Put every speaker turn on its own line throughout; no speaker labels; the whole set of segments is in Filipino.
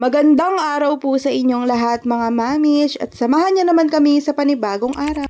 Magandang araw po sa inyong lahat mga mamish at samahan niyo naman kami sa panibagong araw.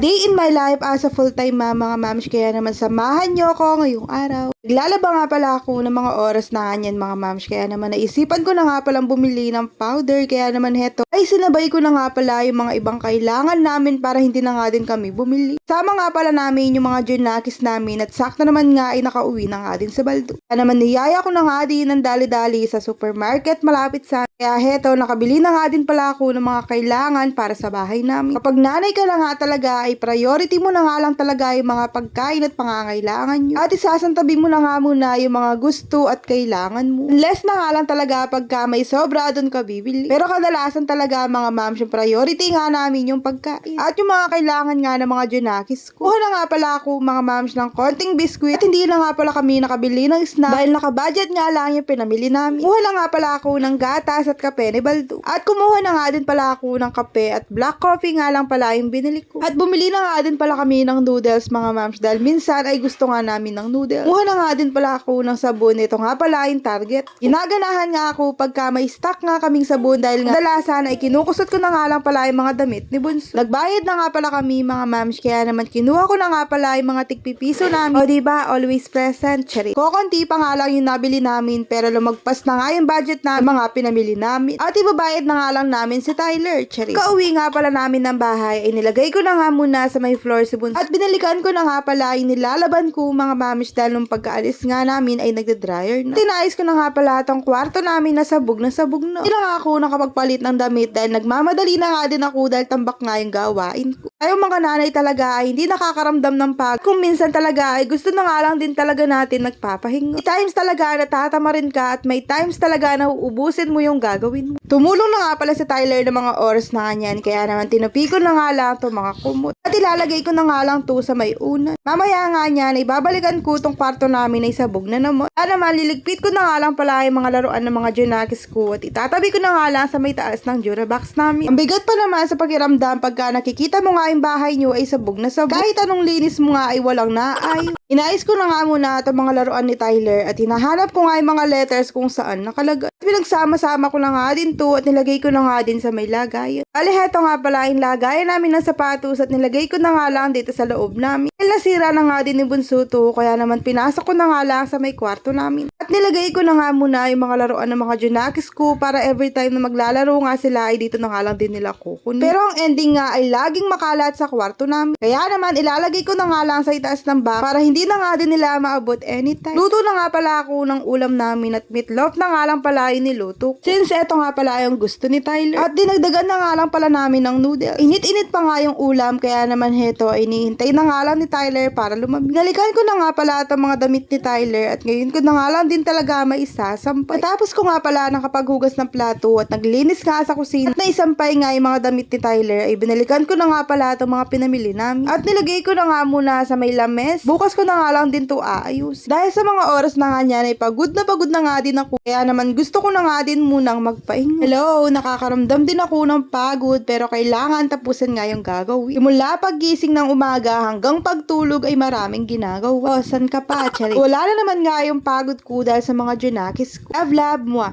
Day in my life as a full-time mom mga mamish kaya naman samahan niyo ako ngayong araw. Naglalaba nga pala ako ng mga oras na kanyan mga mamish kaya naman naisipan ko na nga palang bumili ng powder kaya naman heto ay sinabay ko na nga pala yung mga ibang kailangan namin para hindi na nga din kami bumili. Sama nga pala namin yung mga junakis namin at sakto naman nga ay nakauwi na nga din sa baldo. Kaya naman niyaya ko na nga din ng dali-dali sa supermarket malapit sa kaya heto, nakabili na nga din pala ako ng mga kailangan para sa bahay namin. Kapag nanay ka na nga talaga, ay priority mo na nga lang talaga yung mga pagkain at pangangailangan nyo. At isasantabi mo na nga muna yung mga gusto at kailangan mo. Unless na nga lang talaga pagka may sobra, doon ka bibili. Pero kadalasan talaga mga ma'am, yung priority nga namin yung pagkain. At yung mga kailangan nga ng mga junakis ko. Kuha na nga pala ako mga ma'ams ng konting biskwit at hindi na nga pala kami nakabili ng snack dahil nakabudget nga lang yung pinamili namin. Kuha na nga pala ako ng gatas at kape ni Baldo. At kumuha na nga din pala ako ng kape at black coffee nga lang pala yung binili ko. At bumili na nga din pala kami ng noodles mga ma'ams dahil minsan ay gusto nga namin ng noodles. Kumuha na nga din pala ako ng sabon. Ito nga pala yung target. Ginaganahan nga ako pagka may stock nga kaming sabon dahil nga kadalasan ay kinukusot ko na nga lang pala yung mga damit ni Bunso. Nagbayad na nga pala kami mga ma'ams kaya naman kinuha ko na nga pala yung mga tigpipiso namin. O diba, always present, cherry. Kokonti pa nga lang yung nabili namin pero lumagpas na nga yung budget na mga pinamili namin. At ibabayad na nga lang namin si Tyler, cherry. Kauwi nga pala namin ng bahay ay nilagay ko na nga muna sa may floor si Bunso. At binalikan ko na nga pala yung nilalaban ko mga mamish dahil nung pagkaalis nga namin ay nagda-dryer na. Tinayos ko na nga pala itong kwarto namin na sabog na sabog na. Hindi na nga ako nakapagpalit ng damit dahil nagmamadali na nga din ako dahil tambak nga yung gawain ko. Ay, yung mga nanay talaga ay hindi nakakaramdam ng pag. Kung minsan talaga ay gusto na nga lang din talaga natin nagpapahinga. May times talaga na tatama rin ka at may times talaga na uubusin mo yung gagawin mo. Tumulong na nga pala si Tyler ng mga oras na kanyan kaya naman tinupi ko na nga lang to mga kumot. At ilalagay ko na nga lang to sa may unan. Mamaya nga niyan ay babalikan ko tong kwarto namin ay sabog na naman. Kaya naman liligpit ko na nga lang pala yung mga laruan ng mga Junakis ko at itatabi ko na nga lang sa may taas ng Durabox namin. Ang bigat pa naman sa pakiramdam pagka nakikita mo nga yung bahay nyo ay sabog na sabog. Kahit anong linis mo nga ay walang naay. Inayos ko na nga muna itong mga laruan ni Tyler at hinahanap ko nga yung mga letters kung saan nakalagay. At Pinagsama-sama ko na nga din to at nilagay ko na nga din sa may lagayan. Bali, heto nga pala yung lagayan namin ng sapatos at nilagay ko na nga lang dito sa loob namin. Dahil nasira na nga din ni Bunso to, kaya naman pinasok ko na nga lang sa may kwarto namin. At nilagay ko na nga muna yung mga laruan ng mga Junakis ko para every time na maglalaro nga sila ay dito na nga lang din nila kukunin. Pero ang ending nga ay laging makalat sa kwarto namin. Kaya naman ilalagay ko na nga lang sa itaas ng box para hindi na nga din nila maabot anytime. Luto na nga pala ako ng ulam namin at meatloaf na nga lang pala yung niluto. Since eto nga pala yung gusto ni Tyler. At dinagdagan na nga lang pala namin ng noodles. Init-init pa nga yung ulam kaya naman heto ay nihintay na nga lang ni Tyler para lumamig. Nalikan ko na nga pala itong mga damit ni Tyler at ngayon ko na nga lang din talaga maisasampay. Tapos ko nga pala nakapaghugas ng plato at naglinis nga sa kusina at naisampay nga yung mga damit ni Tyler ay binalikan ko na nga pala itong mga pinamili namin. At nilagay ko na nga muna sa may lames. Bukas ko na nga lang din to aayos. Dahil sa mga oras na nga niyan ay pagod na pagod na nga din ako. Kaya naman gusto ko na nga din munang magpahinga. Hello, nakakaramdam din ako ng pagod pero kailangan tapusin nga yung gagawin. Simula paggising ng umaga hanggang pagtulog ay maraming ginagawa. O, san ka pa, Chari? Wala na naman nga yung pagod ko dahil sa mga junakis. Love, love, mwah.